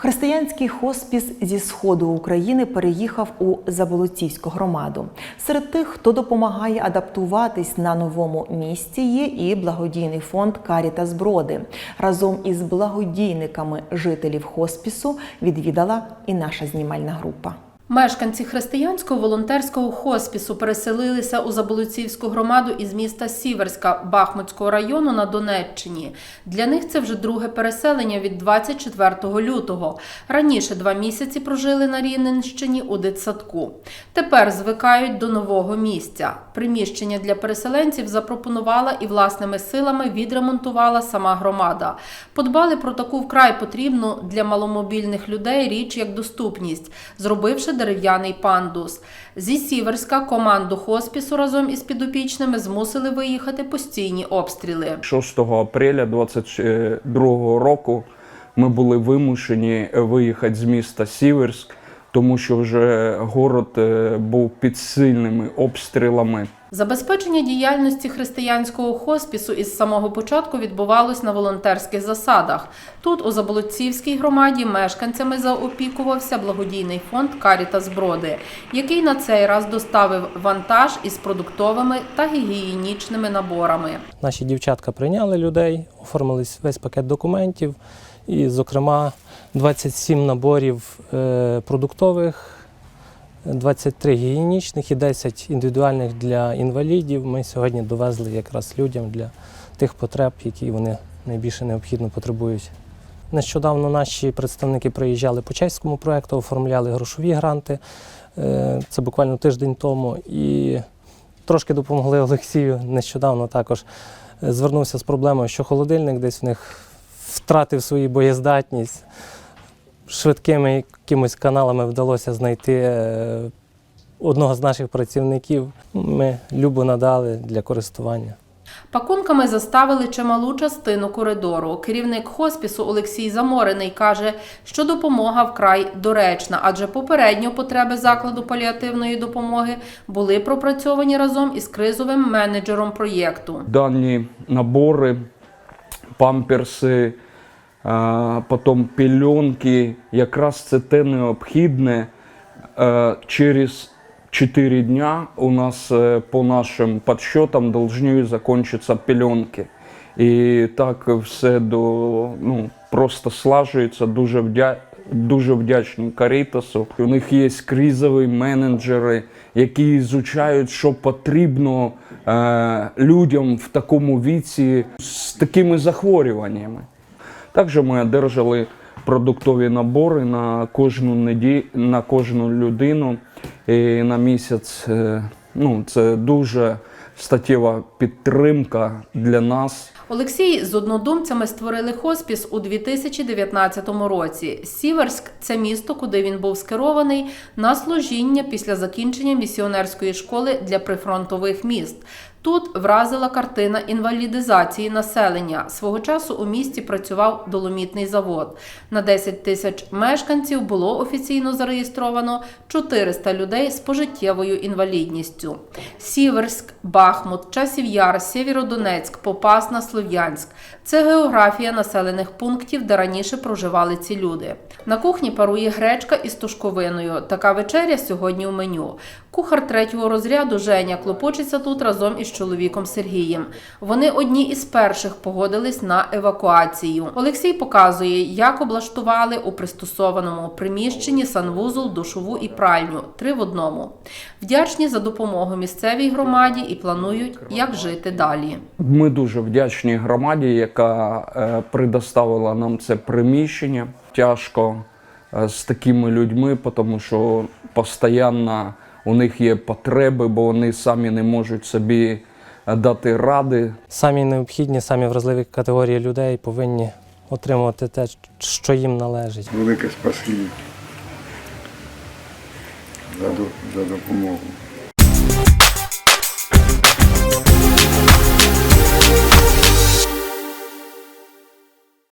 Християнський хоспіс зі сходу України переїхав у Заболотівську громаду. Серед тих, хто допомагає адаптуватись на новому місці, є і благодійний фонд Каріта зброди. Разом із благодійниками жителів хоспісу відвідала і наша знімальна група. Мешканці християнського волонтерського хоспісу переселилися у Заболоцівську громаду із міста Сіверська Бахмутського району на Донеччині. Для них це вже друге переселення від 24 лютого. Раніше два місяці прожили на Рівненщині у дитсадку. Тепер звикають до нового місця. Приміщення для переселенців запропонувала і власними силами відремонтувала сама громада. Подбали про таку вкрай потрібну для маломобільних людей річ як доступність, зробивши дерев'яний пандус. Зі Сіверська команду хоспісу разом із підопічними змусили виїхати постійні обстріли. 6 апреля 2022 року ми були вимушені виїхати з міста Сіверськ, тому що вже город е, був під сильними обстрілами. Забезпечення діяльності християнського хоспісу із самого початку відбувалось на волонтерських засадах. Тут, у Заболоцівській громаді, мешканцями заопікувався благодійний фонд Карітас Броди, який на цей раз доставив вантаж із продуктовими та гігієнічними наборами. Наші дівчатка прийняли людей, оформили весь пакет документів, і, зокрема, 27 наборів е, продуктових, 23 гігієнічних і 10 індивідуальних для інвалідів. Ми сьогодні довезли якраз людям для тих потреб, які вони найбільше необхідно потребують. Нещодавно наші представники приїжджали по чеському проєкту, оформляли грошові гранти. Е, Це буквально тиждень тому. І трошки допомогли Олексію. Нещодавно також е, звернувся з проблемою, що холодильник десь в них втратив свою боєздатність. Швидкими якимось каналами вдалося знайти е, одного з наших працівників. Ми любо надали для користування. Пакунками заставили чималу частину коридору. Керівник хоспісу Олексій Заморений каже, що допомога вкрай доречна, адже попередньо потреби закладу паліативної допомоги були пропрацьовані разом із кризовим менеджером проєкту. Дані набори, памперси, потім пільонки, якраз це те необхідне. Е, Через 4 дня у нас е, по нашим подсчетам должны закончиться пеленки. І так все до ну просто слажується. Дуже вдя... дуже вдячні Карітасу. У них є кризові менеджери, які ізучають, що потрібно е, людям в такому віці з такими захворюваннями. Також ми одержали продуктові набори на кожну неді... на кожну людину і на місяць. Е, Ну, це дуже статтєва підтримка для нас. Олексій з однодумцями створили хоспіс у 2019 році. Сіверськ це місто, куди він був скерований на служіння після закінчення місіонерської школи для прифронтових міст. Тут вразила картина інвалідизації населення. Свого часу у місті працював доломітний завод. На 10 тисяч мешканців було офіційно зареєстровано 400 людей з пожиттєвою інвалідністю. Сіверськ, Бахмут, Часів Яр, Сєвєродонецьк, Попасна, Слов'янськ це географія населених пунктів, де раніше проживали ці люди. На кухні парує гречка із тушковиною. Така вечеря сьогодні у меню. Кухар третього розряду Женя клопочеться тут разом із чоловіком Сергієм. Вони одні із перших погодились на евакуацію. Олексій показує, як облаштували у пристосованому приміщенні санвузол, душову і пральню три в одному. Вдячні за допомогу місцевій громаді і планують, як жити далі. Ми дуже вдячні громаді, яка е, предоставила нам це приміщення. Тяжко е, з такими людьми, тому що постійно у них є потреби, бо вони самі не можуть собі е, дати ради. Самі необхідні, самі вразливі категорії людей повинні отримувати те, що їм належить. Велике спасибі за, за допомогу.